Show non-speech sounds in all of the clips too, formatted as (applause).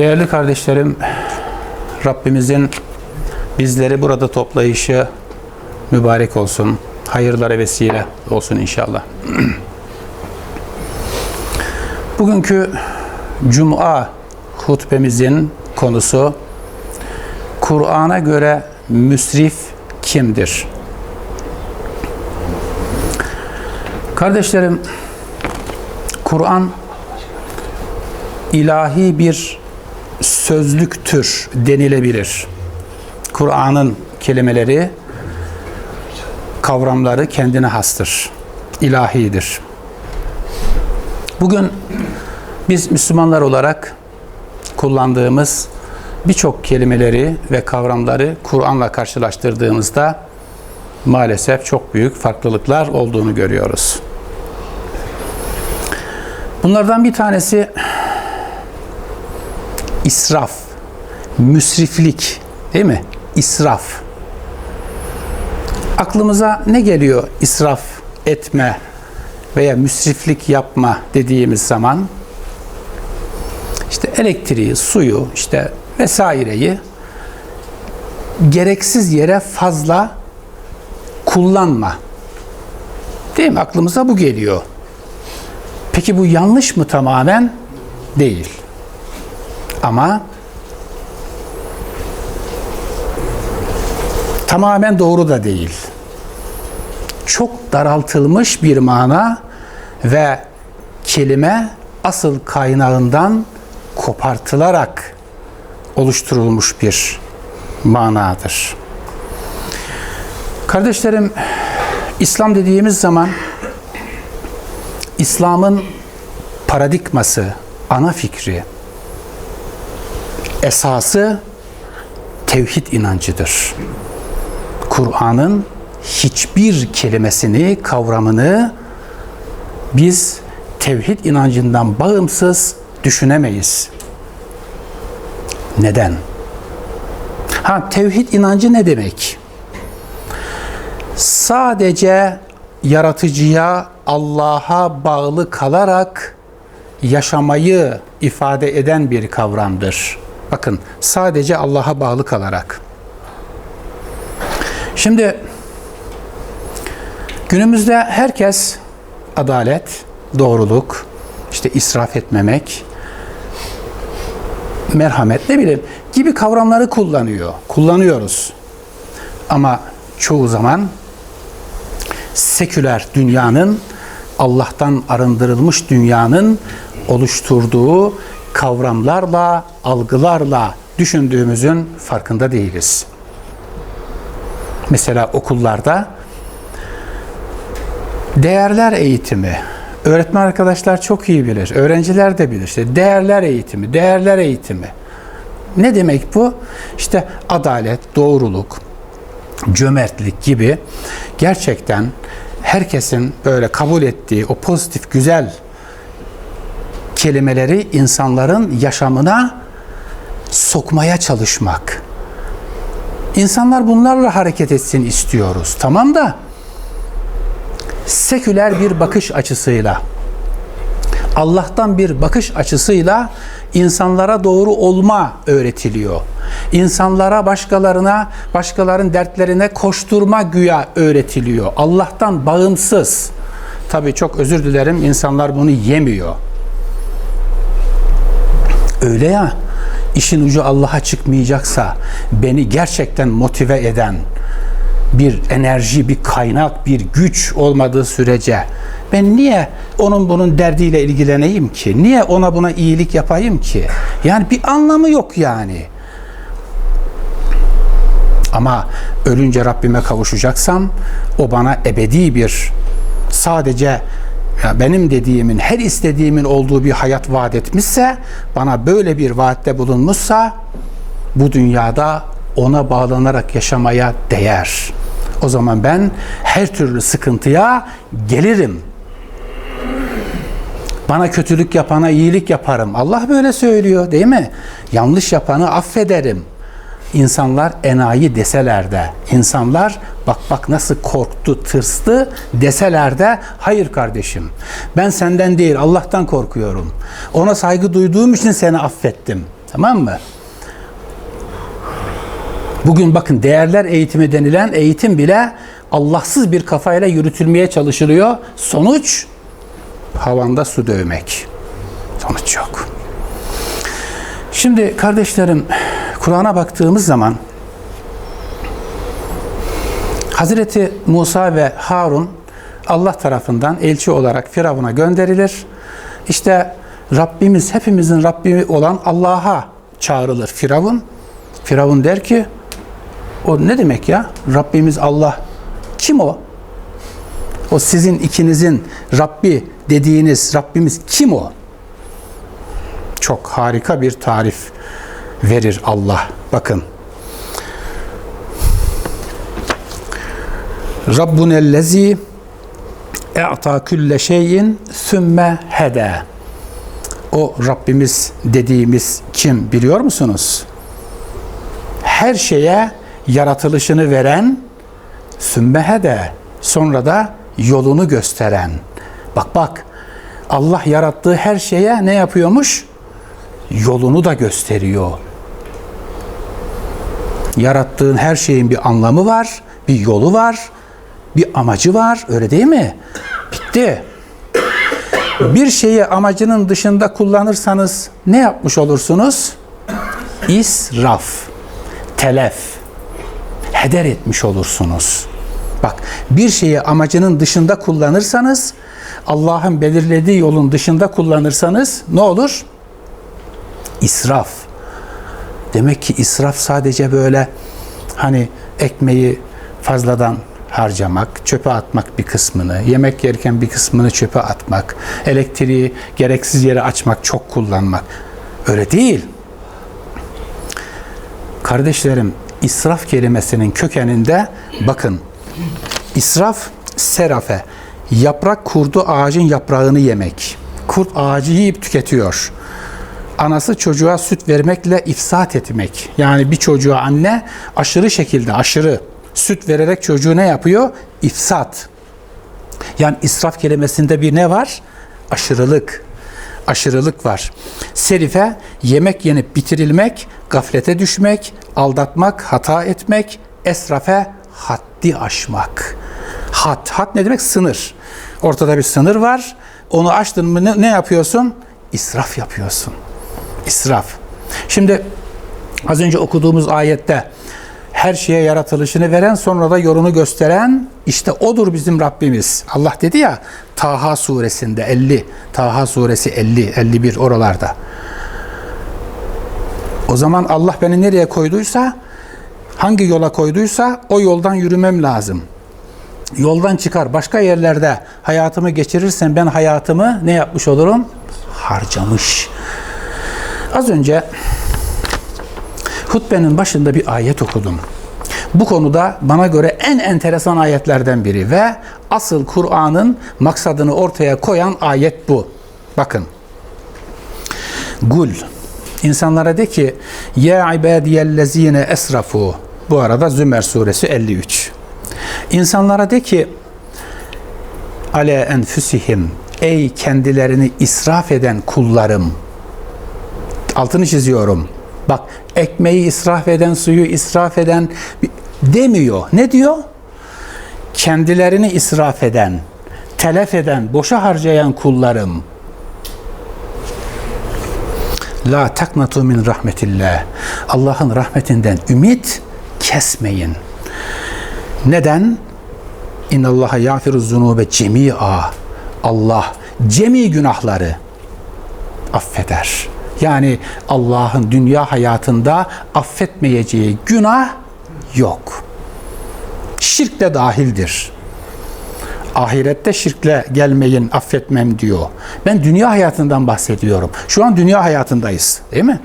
Değerli kardeşlerim, Rabbimizin bizleri burada toplayışı mübarek olsun. Hayırlara vesile olsun inşallah. (clears throat) Bugünkü Cuma hutbemizin konusu Kur'an'a göre müsrif kimdir? Kardeşlerim, Kur'an ilahi bir sözlüktür denilebilir. Kur'an'ın kelimeleri, kavramları kendine hastır. ilahidir. Bugün biz Müslümanlar olarak kullandığımız birçok kelimeleri ve kavramları Kur'an'la karşılaştırdığımızda maalesef çok büyük farklılıklar olduğunu görüyoruz. Bunlardan bir tanesi israf, müsriflik değil mi? İsraf. Aklımıza ne geliyor israf etme veya müsriflik yapma dediğimiz zaman? İşte elektriği, suyu, işte vesaireyi gereksiz yere fazla kullanma. Değil mi? Aklımıza bu geliyor. Peki bu yanlış mı tamamen? Değil. Ama tamamen doğru da değil. Çok daraltılmış bir mana ve kelime asıl kaynağından kopartılarak oluşturulmuş bir manadır. Kardeşlerim, İslam dediğimiz zaman İslam'ın paradigması, ana fikri, esası tevhid inancıdır. Kur'an'ın hiçbir kelimesini, kavramını biz tevhid inancından bağımsız düşünemeyiz. Neden? Ha tevhid inancı ne demek? Sadece yaratıcıya, Allah'a bağlı kalarak yaşamayı ifade eden bir kavramdır. Bakın sadece Allah'a bağlı kalarak. Şimdi günümüzde herkes adalet, doğruluk, işte israf etmemek, merhamet ne bileyim gibi kavramları kullanıyor. Kullanıyoruz. Ama çoğu zaman seküler dünyanın Allah'tan arındırılmış dünyanın oluşturduğu kavramlarla, algılarla düşündüğümüzün farkında değiliz. Mesela okullarda değerler eğitimi, öğretmen arkadaşlar çok iyi bilir, öğrenciler de bilir. İşte değerler eğitimi, değerler eğitimi. Ne demek bu? İşte adalet, doğruluk, cömertlik gibi gerçekten herkesin böyle kabul ettiği o pozitif, güzel kelimeleri insanların yaşamına sokmaya çalışmak. İnsanlar bunlarla hareket etsin istiyoruz. Tamam da seküler bir bakış açısıyla Allah'tan bir bakış açısıyla insanlara doğru olma öğretiliyor. İnsanlara başkalarına, başkalarının dertlerine koşturma güya öğretiliyor. Allah'tan bağımsız. Tabii çok özür dilerim insanlar bunu yemiyor. Öyle ya işin ucu Allah'a çıkmayacaksa beni gerçekten motive eden bir enerji, bir kaynak, bir güç olmadığı sürece ben niye onun bunun derdiyle ilgileneyim ki? Niye ona buna iyilik yapayım ki? Yani bir anlamı yok yani. Ama ölünce Rabbime kavuşacaksam o bana ebedi bir sadece ya benim dediğimin, her istediğimin olduğu bir hayat vaat etmişse, bana böyle bir vaatte bulunmuşsa bu dünyada ona bağlanarak yaşamaya değer. O zaman ben her türlü sıkıntıya gelirim. Bana kötülük yapana iyilik yaparım. Allah böyle söylüyor değil mi? Yanlış yapanı affederim. İnsanlar enayi deseler de, insanlar bak bak nasıl korktu, tırstı deseler de hayır kardeşim ben senden değil Allah'tan korkuyorum. Ona saygı duyduğum için seni affettim Tamam mı? Bugün bakın değerler eğitimi denilen eğitim bile Allahsız bir kafayla yürütülmeye çalışılıyor. Sonuç havanda su dövmek. Sonuç yok. Şimdi kardeşlerim Kur'an'a baktığımız zaman Hazreti Musa ve Harun Allah tarafından elçi olarak Firavun'a gönderilir. İşte Rabbimiz hepimizin Rabbi olan Allah'a çağrılır Firavun. Firavun der ki o ne demek ya? Rabbimiz Allah. Kim o? O sizin ikinizin Rabbi dediğiniz Rabbimiz kim o? Çok harika bir tarif verir Allah. Bakın. Rabbunellezi e'ta külle şeyin sümme hede. O Rabbimiz dediğimiz kim biliyor musunuz? Her şeye yaratılışını veren sümme hede. Sonra da yolunu gösteren. Bak bak Allah yarattığı her şeye ne yapıyormuş? Yolunu da gösteriyor. Yarattığın her şeyin bir anlamı var, bir yolu var, bir amacı var. Öyle değil mi? Bitti. Bir şeyi amacının dışında kullanırsanız ne yapmış olursunuz? İsraf, telef, heder etmiş olursunuz. Bak bir şeyi amacının dışında kullanırsanız, Allah'ın belirlediği yolun dışında kullanırsanız ne olur? İsraf. Demek ki israf sadece böyle hani ekmeği fazladan harcamak, çöpe atmak bir kısmını, yemek yerken bir kısmını çöpe atmak, elektriği gereksiz yere açmak, çok kullanmak. Öyle değil. Kardeşlerim, israf kelimesinin kökeninde bakın. İsraf, serafe, yaprak kurdu ağacın yaprağını yemek. Kurt ağacı yiyip tüketiyor. Anası çocuğa süt vermekle ifsat etmek. Yani bir çocuğa anne aşırı şekilde, aşırı süt vererek çocuğu ne yapıyor? İfsat. Yani israf kelimesinde bir ne var? Aşırılık. Aşırılık var. Serife yemek yenip bitirilmek, gaflete düşmek, aldatmak, hata etmek, esrafe haddi aşmak. Hat, hat ne demek? Sınır. Ortada bir sınır var. Onu aştın mı ne, ne yapıyorsun? İsraf yapıyorsun. İsraf. Şimdi az önce okuduğumuz ayette her şeye yaratılışını veren sonra da yolunu gösteren işte odur bizim Rabbimiz. Allah dedi ya Taha suresinde 50, Taha suresi 50, 51 oralarda. O zaman Allah beni nereye koyduysa, hangi yola koyduysa o yoldan yürümem lazım. Yoldan çıkar başka yerlerde hayatımı geçirirsem ben hayatımı ne yapmış olurum? Harcamış. Az önce hutbenin başında bir ayet okudum. Bu konuda bana göre en enteresan ayetlerden biri ve asıl Kur'an'ın maksadını ortaya koyan ayet bu. Bakın. Gul. İnsanlara de ki Ya ibadiyellezine esrafu. Bu arada Zümer suresi 53. İnsanlara de ki ale enfüsihim ey kendilerini israf eden kullarım. Altını çiziyorum. Bak ekmeği israf eden, suyu israf eden demiyor. Ne diyor? Kendilerini israf eden, telef eden, boşa harcayan kullarım. La taknatu min rahmetillah. Allah'ın rahmetinden ümit kesmeyin. Neden? İnallaha yafiru zunube cemi'a. Allah cemi günahları affeder. Yani Allah'ın dünya hayatında affetmeyeceği günah yok. Şirk de dahildir. Ahirette şirkle gelmeyin affetmem diyor. Ben dünya hayatından bahsediyorum. Şu an dünya hayatındayız değil mi?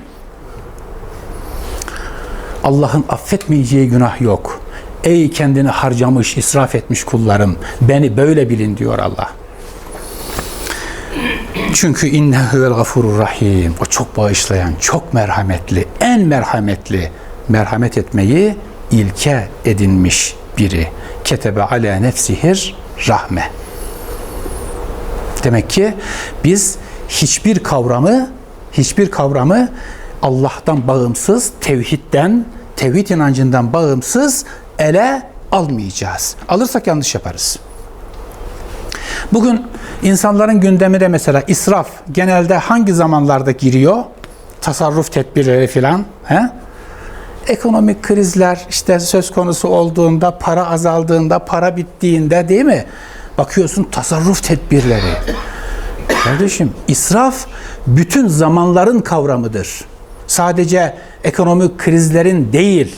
Allah'ın affetmeyeceği günah yok. Ey kendini harcamış, israf etmiş kullarım, beni böyle bilin diyor Allah. Çünkü innehuvel gafurur rahim. O çok bağışlayan, çok merhametli, en merhametli. Merhamet etmeyi ilke edinmiş biri. Ketebe ala nefsihir rahme. Demek ki biz hiçbir kavramı hiçbir kavramı Allah'tan bağımsız, tevhidden, tevhid inancından bağımsız ele almayacağız. Alırsak yanlış yaparız. Bugün insanların gündemine mesela israf genelde hangi zamanlarda giriyor? Tasarruf tedbirleri filan. Ekonomik krizler işte söz konusu olduğunda, para azaldığında, para bittiğinde değil mi? Bakıyorsun tasarruf tedbirleri. Kardeşim israf bütün zamanların kavramıdır. Sadece ekonomik krizlerin değil.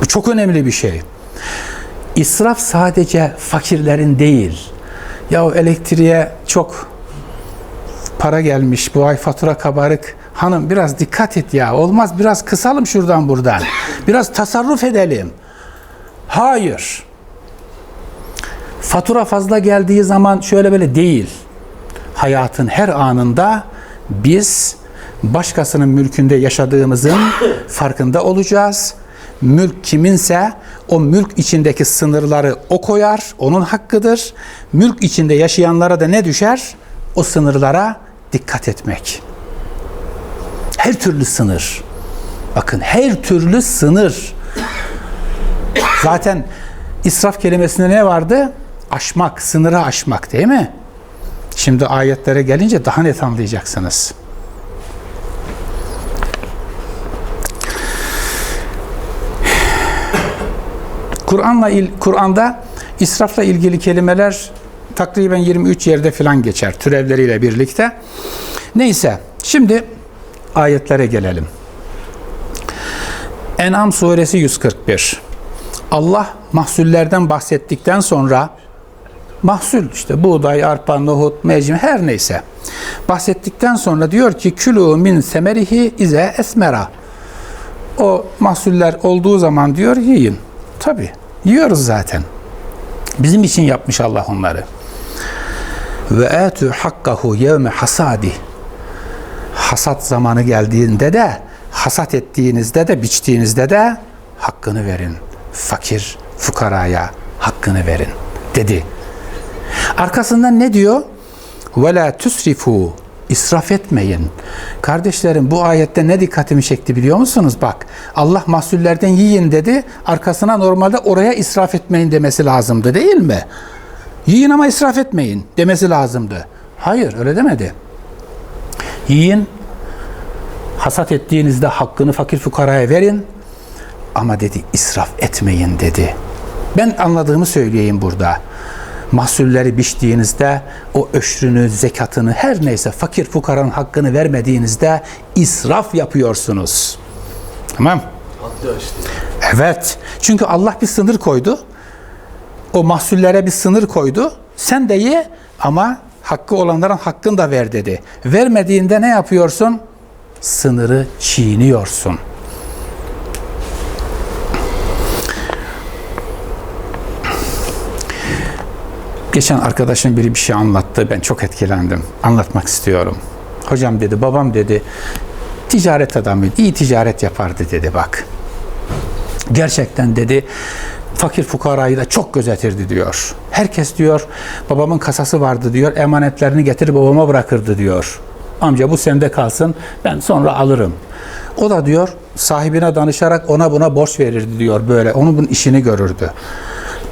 Bu çok önemli bir şey. İsraf sadece fakirlerin değil. Ya elektriğe çok para gelmiş, bu ay fatura kabarık. Hanım biraz dikkat et ya. Olmaz biraz kısalım şuradan buradan. Biraz tasarruf edelim. Hayır. Fatura fazla geldiği zaman şöyle böyle değil. Hayatın her anında biz başkasının mülkünde yaşadığımızın farkında olacağız. Mülk kiminse o mülk içindeki sınırları o koyar, onun hakkıdır. Mülk içinde yaşayanlara da ne düşer? O sınırlara dikkat etmek. Her türlü sınır. Bakın her türlü sınır. Zaten israf kelimesinde ne vardı? Aşmak, sınırı aşmak değil mi? Şimdi ayetlere gelince daha net anlayacaksınız. Kur'an'la Kur'an'da israfla ilgili kelimeler takriben 23 yerde falan geçer türevleriyle birlikte. Neyse şimdi ayetlere gelelim. En'am suresi 141. Allah mahsullerden bahsettikten sonra mahsul işte buğday, arpa, nohut, mecim her neyse bahsettikten sonra diyor ki külü min semerihi ize esmera. O mahsuller olduğu zaman diyor yiyin. Tabi yiyoruz zaten. Bizim için yapmış Allah onları. Ve etü hakkahu yevme hasadi. Hasat zamanı geldiğinde de hasat ettiğinizde de biçtiğinizde de hakkını verin. Fakir fukaraya hakkını verin dedi. Arkasından ne diyor? Ve la tusrifu israf etmeyin. Kardeşlerim bu ayette ne dikkatimi çekti biliyor musunuz? Bak Allah mahsullerden yiyin dedi. Arkasına normalde oraya israf etmeyin demesi lazımdı değil mi? Yiyin ama israf etmeyin demesi lazımdı. Hayır öyle demedi. Yiyin, hasat ettiğinizde hakkını fakir fukaraya verin ama dedi israf etmeyin dedi. Ben anladığımı söyleyeyim burada. Mahsulleri biçtiğinizde o öşrünü, zekatını her neyse fakir fukaranın hakkını vermediğinizde israf yapıyorsunuz. Tamam? Evet. Çünkü Allah bir sınır koydu. O mahsullere bir sınır koydu. Sen de ye ama hakkı olanların hakkını da ver dedi. Vermediğinde ne yapıyorsun? Sınırı çiğniyorsun. Geçen arkadaşım biri bir şey anlattı. Ben çok etkilendim. Anlatmak istiyorum. Hocam dedi, babam dedi, ticaret adamıydı. iyi ticaret yapardı dedi bak. Gerçekten dedi fakir fukarayı da çok gözetirdi diyor. Herkes diyor babamın kasası vardı diyor. Emanetlerini getirip babama bırakırdı diyor. Amca bu sende kalsın ben sonra alırım. O da diyor sahibine danışarak ona buna borç verirdi diyor böyle. Onun bunun işini görürdü.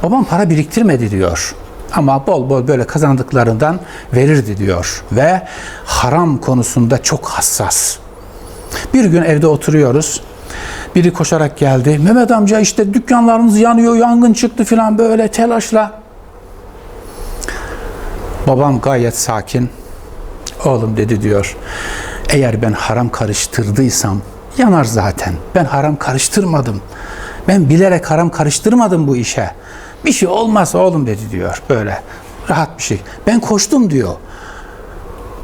Babam para biriktirmedi diyor. Ama bol bol böyle kazandıklarından verirdi diyor. Ve haram konusunda çok hassas. Bir gün evde oturuyoruz. Biri koşarak geldi. Mehmet amca işte dükkanlarınız yanıyor, yangın çıktı filan böyle telaşla. Babam gayet sakin. Oğlum dedi diyor. Eğer ben haram karıştırdıysam yanar zaten. Ben haram karıştırmadım. Ben bilerek haram karıştırmadım bu işe. Bir şey olmaz oğlum dedi diyor böyle. Rahat bir şey. Ben koştum diyor.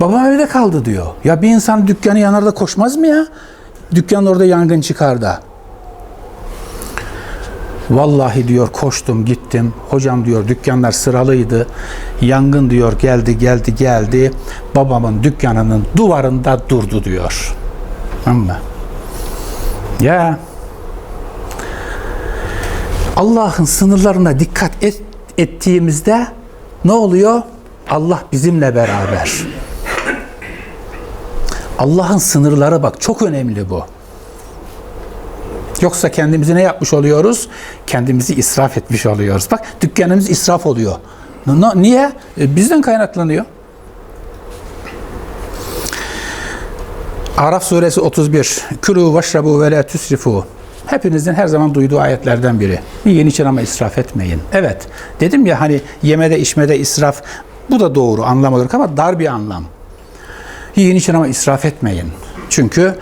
Babam evde kaldı diyor. Ya bir insan dükkanı yanar da koşmaz mı ya? Dükkan orada yangın çıkar da. Vallahi diyor koştum gittim. Hocam diyor dükkanlar sıralıydı. Yangın diyor geldi geldi geldi. Babamın dükkanının duvarında durdu diyor. Ama ya Allah'ın sınırlarına dikkat et, ettiğimizde ne oluyor? Allah bizimle beraber. Allah'ın sınırları bak çok önemli bu. Yoksa kendimizi ne yapmış oluyoruz? Kendimizi israf etmiş oluyoruz. Bak dükkanımız israf oluyor. Niye? E, bizden kaynaklanıyor. Araf suresi 31. Külü veşrabu ve la tüsrifu. Hepinizin her zaman duyduğu ayetlerden biri. Yiyin için ama israf etmeyin. Evet. Dedim ya hani yemede içmede israf bu da doğru anlam olarak ama dar bir anlam. Yiyin için ama israf etmeyin. Çünkü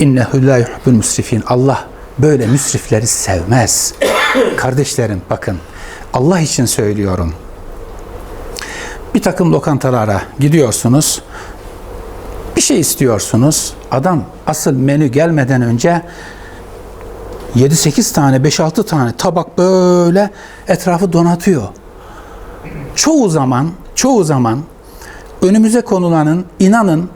innehu la yuhibbul müsrifin. Allah böyle müsrifleri sevmez. Kardeşlerim bakın Allah için söylüyorum. Bir takım lokantalara gidiyorsunuz. Bir şey istiyorsunuz. Adam asıl menü gelmeden önce 7-8 tane, 5-6 tane tabak böyle etrafı donatıyor. Çoğu zaman, çoğu zaman önümüze konulanın inanın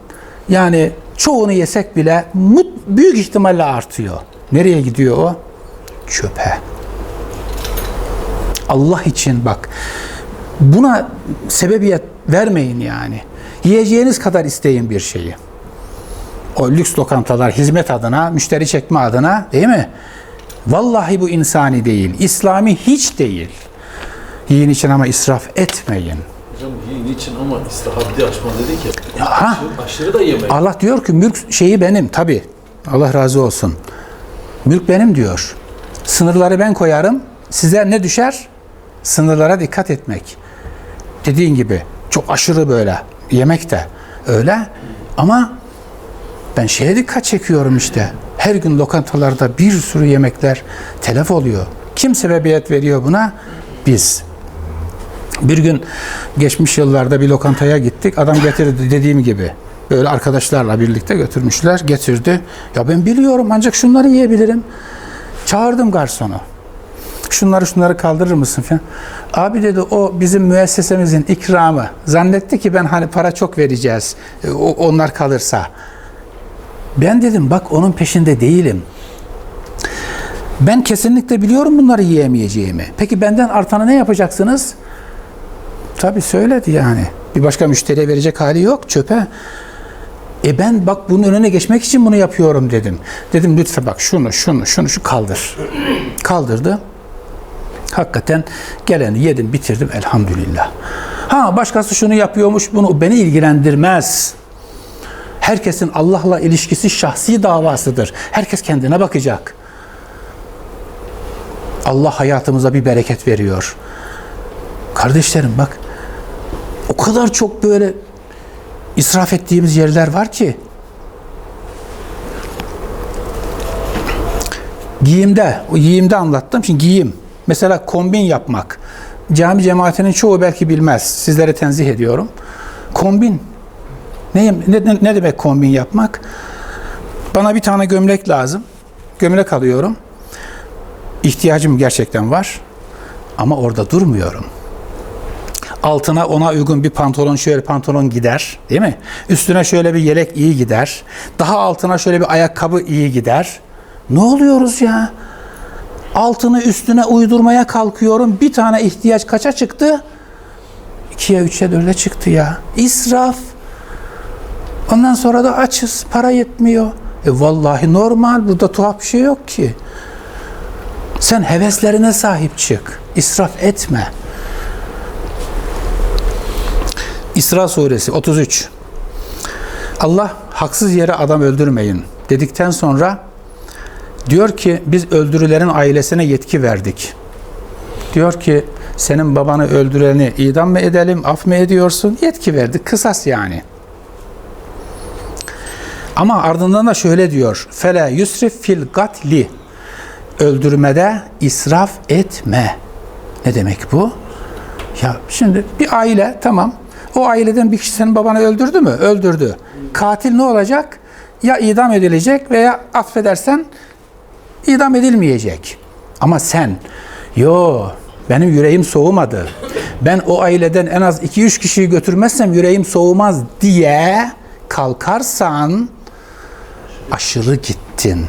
yani çoğunu yesek bile mut, büyük ihtimalle artıyor. Nereye gidiyor o? Çöpe. Allah için bak. Buna sebebiyet vermeyin yani. Yiyeceğiniz kadar isteyin bir şeyi. O lüks lokantalar hizmet adına, müşteri çekme adına değil mi? Vallahi bu insani değil. İslami hiç değil. Yiyin için ama israf etmeyin. Hocam yiyin için ama istihaddi açma dedik ya. Ha. Aşırı, aşırı da yemeyin. Allah diyor ki mülk şeyi benim tabi. Allah razı olsun. Mülk benim diyor. Sınırları ben koyarım. Size ne düşer? Sınırlara dikkat etmek. Dediğin gibi çok aşırı böyle. Yemek de öyle. Ama ben şeye dikkat çekiyorum işte. Her gün lokantalarda bir sürü yemekler telef oluyor. Kim sebebiyet veriyor buna? Biz. Bir gün geçmiş yıllarda bir lokantaya gittik. Adam getirdi dediğim gibi. Böyle arkadaşlarla birlikte götürmüşler. Getirdi. Ya ben biliyorum ancak şunları yiyebilirim. Çağırdım garsonu. Şunları şunları kaldırır mısın falan. Abi dedi o bizim müessesemizin ikramı. Zannetti ki ben hani para çok vereceğiz. e, onlar kalırsa. Ben dedim bak onun peşinde değilim. Ben kesinlikle biliyorum bunları yiyemeyeceğimi. Peki benden artanı ne yapacaksınız? Tabii söyledi yani. Bir başka müşteriye verecek hali yok çöpe. E ben bak bunun önüne geçmek için bunu yapıyorum dedim. Dedim lütfen bak şunu şunu şunu şu kaldır. Kaldırdı. Hakikaten geleni yedim bitirdim elhamdülillah. Ha başkası şunu yapıyormuş bunu beni ilgilendirmez. Herkesin Allah'la ilişkisi şahsi davasıdır. Herkes kendine bakacak. Allah hayatımıza bir bereket veriyor. Kardeşlerim bak o kadar çok böyle israf ettiğimiz yerler var ki giyimde, o giyimde anlattım. Şimdi giyim. Mesela kombin yapmak. Cami cemaatinin çoğu belki bilmez. Sizlere tenzih ediyorum. Kombin. Ne, ne, ne demek kombin yapmak? Bana bir tane gömlek lazım. Gömlek alıyorum. İhtiyacım gerçekten var. Ama orada durmuyorum altına ona uygun bir pantolon şöyle pantolon gider değil mi? Üstüne şöyle bir yelek iyi gider. Daha altına şöyle bir ayakkabı iyi gider. Ne oluyoruz ya? Altını üstüne uydurmaya kalkıyorum. Bir tane ihtiyaç kaça çıktı? İkiye, üçe, dörde çıktı ya. İsraf. Ondan sonra da açız. Para yetmiyor. E vallahi normal. Burada tuhaf bir şey yok ki. Sen heveslerine sahip çık. İsraf etme. İsra suresi 33. Allah haksız yere adam öldürmeyin dedikten sonra diyor ki biz öldürülerin ailesine yetki verdik. Diyor ki senin babanı öldüreni idam mı edelim, af mı ediyorsun? Yetki verdik. Kısas yani. Ama ardından da şöyle diyor. Fela yusrif fil gatli. Öldürmede israf etme. Ne demek bu? Ya şimdi bir aile tamam. O aileden bir kişi senin babanı öldürdü mü? Öldürdü. Katil ne olacak? Ya idam edilecek veya affedersen idam edilmeyecek. Ama sen yo benim yüreğim soğumadı. Ben o aileden en az 2-3 kişiyi götürmezsem yüreğim soğumaz diye kalkarsan aşırı gittin.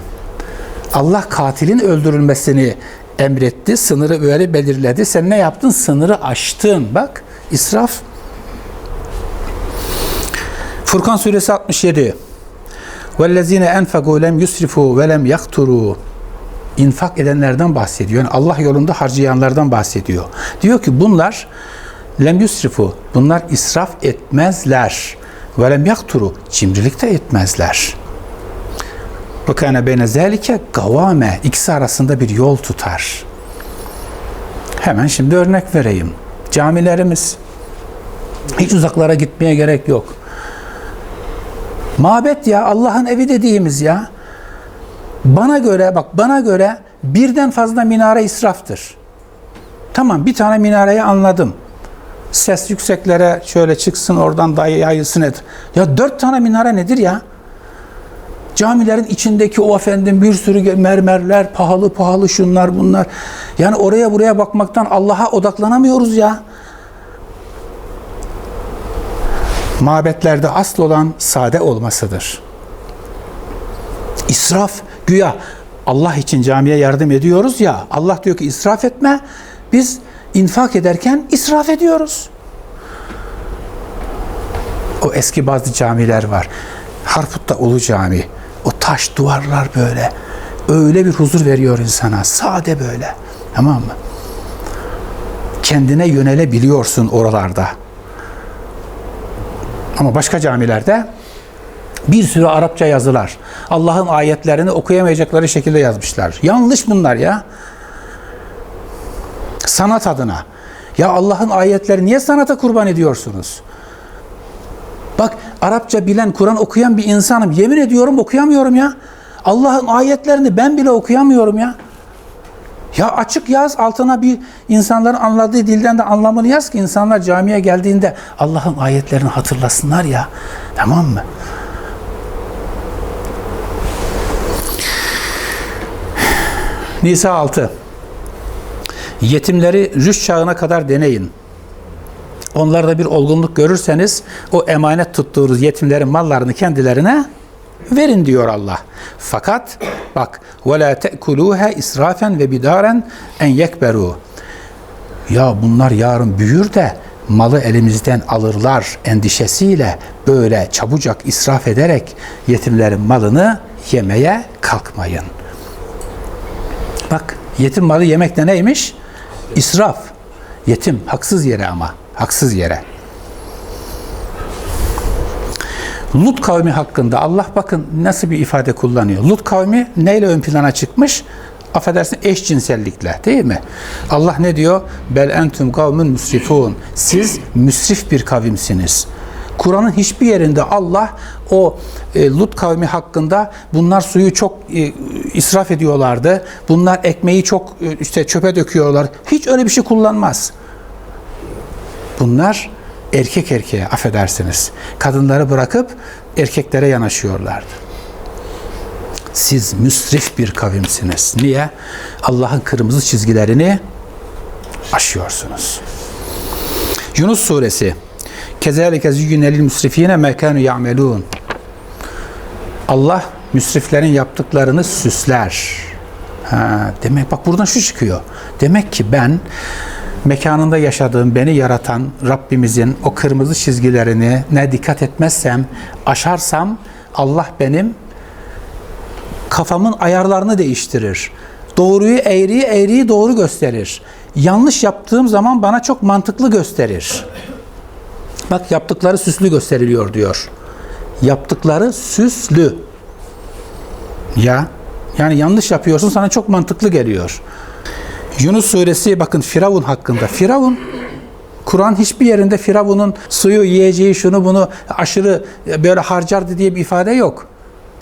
Allah katilin öldürülmesini emretti. Sınırı böyle belirledi. Sen ne yaptın? Sınırı aştın. Bak israf. Furkan suresi 67. وَالَّذ۪ينَ اَنْفَقُوا لَمْ يُسْرِفُوا وَلَمْ يَقْتُرُوا infak edenlerden bahsediyor. Yani Allah yolunda harcayanlardan bahsediyor. Diyor ki bunlar lem yusrifu. Bunlar israf etmezler. Ve lem yakturu. Cimrilik de etmezler. Ve kâne beyne zâlike gavâme. İkisi arasında bir yol tutar. Hemen şimdi örnek vereyim. Camilerimiz. Hiç uzaklara gitmeye gerek yok. Mabet ya Allah'ın evi dediğimiz ya. Bana göre bak bana göre birden fazla minare israftır. Tamam bir tane minareyi anladım. Ses yükseklere şöyle çıksın oradan da yayılsın et. Ya dört tane minare nedir ya? Camilerin içindeki o efendim bir sürü mermerler, pahalı pahalı şunlar bunlar. Yani oraya buraya bakmaktan Allah'a odaklanamıyoruz ya. Mabetlerde asıl olan sade olmasıdır. İsraf güya Allah için camiye yardım ediyoruz ya. Allah diyor ki israf etme. Biz infak ederken israf ediyoruz. O eski bazı camiler var. Harput'ta Ulu Cami. Taş duvarlar böyle. Öyle bir huzur veriyor insana. Sade böyle. Tamam mı? Kendine yönelebiliyorsun oralarda. Ama başka camilerde bir sürü Arapça yazılar. Allah'ın ayetlerini okuyamayacakları şekilde yazmışlar. Yanlış bunlar ya. Sanat adına. Ya Allah'ın ayetleri niye sanata kurban ediyorsunuz? Bak Arapça bilen, Kur'an okuyan bir insanım. Yemin ediyorum okuyamıyorum ya. Allah'ın ayetlerini ben bile okuyamıyorum ya. Ya açık yaz altına bir insanların anladığı dilden de anlamını yaz ki insanlar camiye geldiğinde Allah'ın ayetlerini hatırlasınlar ya. Tamam mı? Nisa 6 Yetimleri rüşt çağına kadar deneyin. Onlarda bir olgunluk görürseniz o emanet tuttuğunuz yetimlerin mallarını kendilerine verin diyor Allah. Fakat bak la te'kuluha israfen ve bidaren en yekberu. Ya bunlar yarın büyür de malı elimizden alırlar endişesiyle böyle çabucak israf ederek yetimlerin malını yemeye kalkmayın. Bak yetim malı yemek de neymiş? İsraf. Yetim haksız yere ama haksız yere. Lut kavmi hakkında Allah bakın nasıl bir ifade kullanıyor. Lut kavmi neyle ön plana çıkmış? Affedersin eşcinsellikle değil mi? Allah ne diyor? Bel entum kavmun müsrifun. Siz müsrif bir kavimsiniz. Kur'an'ın hiçbir yerinde Allah o e, Lut kavmi hakkında bunlar suyu çok e, israf ediyorlardı. Bunlar ekmeği çok e, işte çöpe döküyorlar. Hiç öyle bir şey kullanmaz. Bunlar erkek erkeğe affedersiniz. Kadınları bırakıp erkeklere yanaşıyorlardı. Siz müsrif bir kavimsiniz. Niye? Allah'ın kırmızı çizgilerini aşıyorsunuz. Yunus suresi Kezalike züyyünelil müsrifine mekanu ya'melun. Allah müsriflerin yaptıklarını süsler. Ha, demek bak buradan şu çıkıyor. Demek ki ben mekanında yaşadığım, beni yaratan Rabbimizin o kırmızı çizgilerini ne dikkat etmezsem, aşarsam Allah benim kafamın ayarlarını değiştirir. Doğruyu eğriyi, eğriyi doğru gösterir. Yanlış yaptığım zaman bana çok mantıklı gösterir. Bak yaptıkları süslü gösteriliyor diyor. Yaptıkları süslü. Ya yani yanlış yapıyorsun sana çok mantıklı geliyor. Yunus suresi bakın Firavun hakkında. Firavun Kur'an hiçbir yerinde Firavun'un suyu yiyeceği şunu bunu aşırı böyle harcardı diye bir ifade yok.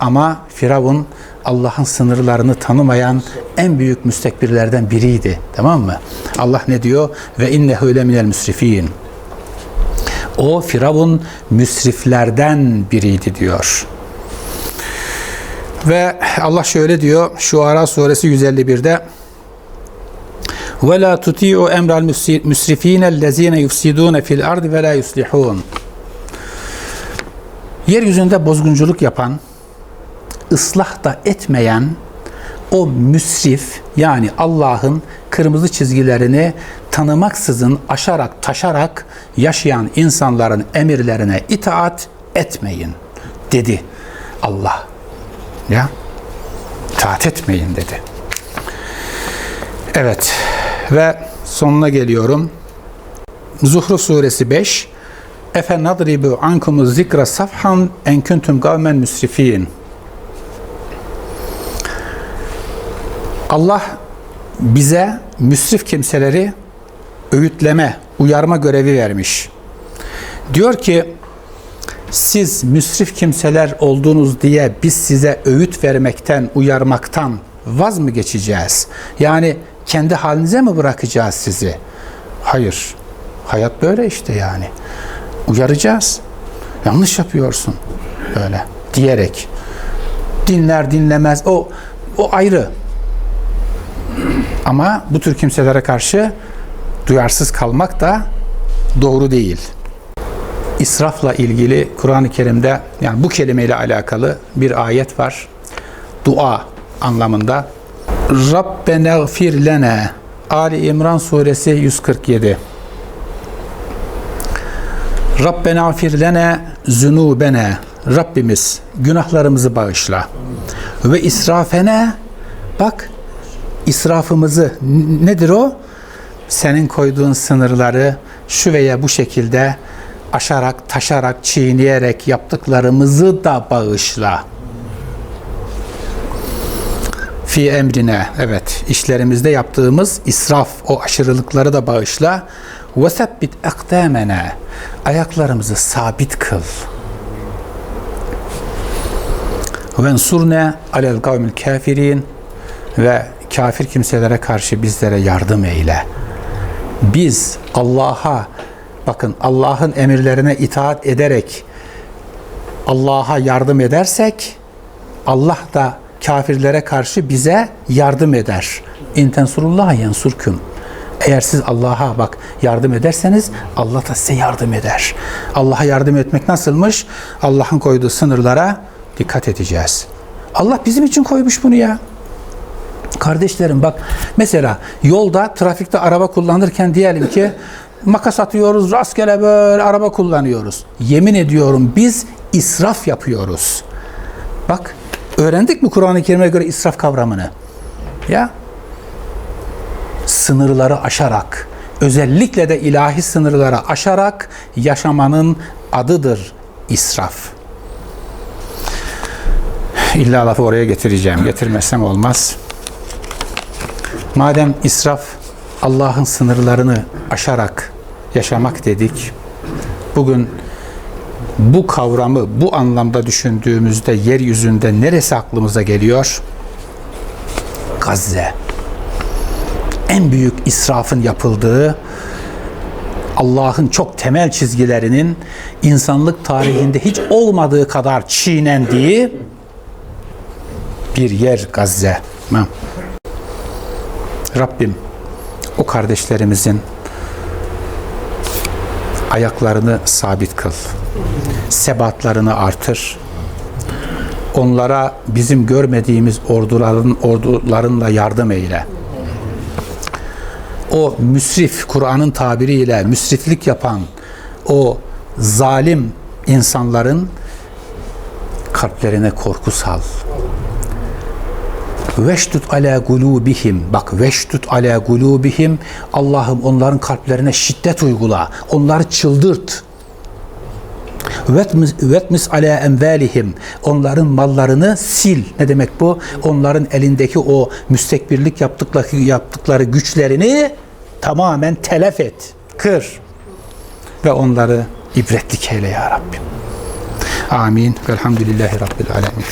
Ama Firavun Allah'ın sınırlarını tanımayan en büyük müstekbirlerden biriydi. Tamam mı? Allah ne diyor? Ve innehu leminel müsrifin. O Firavun müsriflerden biriydi diyor. Ve Allah şöyle diyor Şuara suresi 151'de ve la tuti'u emral müsrifine ellezine yufsidune fil ardı ve la yuslihun. Yeryüzünde bozgunculuk yapan, ıslah da etmeyen o müsrif yani Allah'ın kırmızı çizgilerini tanımaksızın aşarak taşarak yaşayan insanların emirlerine itaat etmeyin dedi Allah. Ya itaat etmeyin dedi. Evet ve sonuna geliyorum. Zuhruf suresi 5 Efe nadribu ankumu zikra safhan en kuntum kavmen müsrifin. Allah bize müsrif kimseleri öğütleme, uyarma görevi vermiş. Diyor ki siz müsrif kimseler oldunuz diye biz size öğüt vermekten, uyarmaktan vaz mı geçeceğiz? Yani kendi halinize mi bırakacağız sizi? Hayır. Hayat böyle işte yani. Uyaracağız. Yanlış yapıyorsun. Böyle diyerek. Dinler dinlemez o o ayrı. Ama bu tür kimselere karşı duyarsız kalmak da doğru değil. İsrafla ilgili Kur'an-ı Kerim'de yani bu kelimeyle alakalı bir ayet var. Dua anlamında. Rabbena gfir lena Ali İmran suresi 147. Rabbena gfir lena zunubena Rabbimiz günahlarımızı bağışla. Ve israfene bak israfımızı nedir o? Senin koyduğun sınırları şu veya bu şekilde aşarak, taşarak, çiğneyerek yaptıklarımızı da bağışla. Fi emrine, evet, işlerimizde yaptığımız israf, o aşırılıkları da bağışla. Ve sebbit ekdamene, ayaklarımızı sabit kıl. Ve ensurne alel kavmil kafirin ve kafir kimselere karşı bizlere yardım eyle. Biz Allah'a bakın Allah'ın emirlerine itaat ederek Allah'a yardım edersek Allah da kafirlere karşı bize yardım eder. İntensurullah yansurküm. Eğer siz Allah'a bak yardım ederseniz Allah da size yardım eder. Allah'a yardım etmek nasılmış? Allah'ın koyduğu sınırlara dikkat edeceğiz. Allah bizim için koymuş bunu ya. Kardeşlerim bak mesela yolda trafikte araba kullanırken diyelim ki makas atıyoruz rastgele böyle araba kullanıyoruz. Yemin ediyorum biz israf yapıyoruz. Bak öğrendik mi Kur'an-ı Kerim'e göre israf kavramını? Ya sınırları aşarak özellikle de ilahi sınırları aşarak yaşamanın adıdır israf. İlla lafı oraya getireceğim. Getirmezsem olmaz. Madem israf Allah'ın sınırlarını aşarak yaşamak dedik. Bugün bu kavramı bu anlamda düşündüğümüzde yeryüzünde neresi aklımıza geliyor? Gazze. En büyük israfın yapıldığı Allah'ın çok temel çizgilerinin insanlık tarihinde hiç olmadığı kadar çiğnendiği bir yer Gazze. Rabbim o kardeşlerimizin ayaklarını sabit kıl. Sebatlarını artır. Onlara bizim görmediğimiz orduların ordularınla yardım eyle. O müsrif, Kur'an'ın tabiriyle müsriflik yapan o zalim insanların kalplerine korku sal. Veştut ala gulubihim. Bak veştut ala gulubihim. Allah'ım onların kalplerine şiddet uygula. Onları çıldırt. Vetmis, ala envalihim. Onların mallarını sil. Ne demek bu? Onların elindeki o müstekbirlik yaptıkları, yaptıkları güçlerini tamamen telef et. Kır. Ve onları ibretlik eyle ya Rabbim. Amin. Velhamdülillahi Rabbil alemin.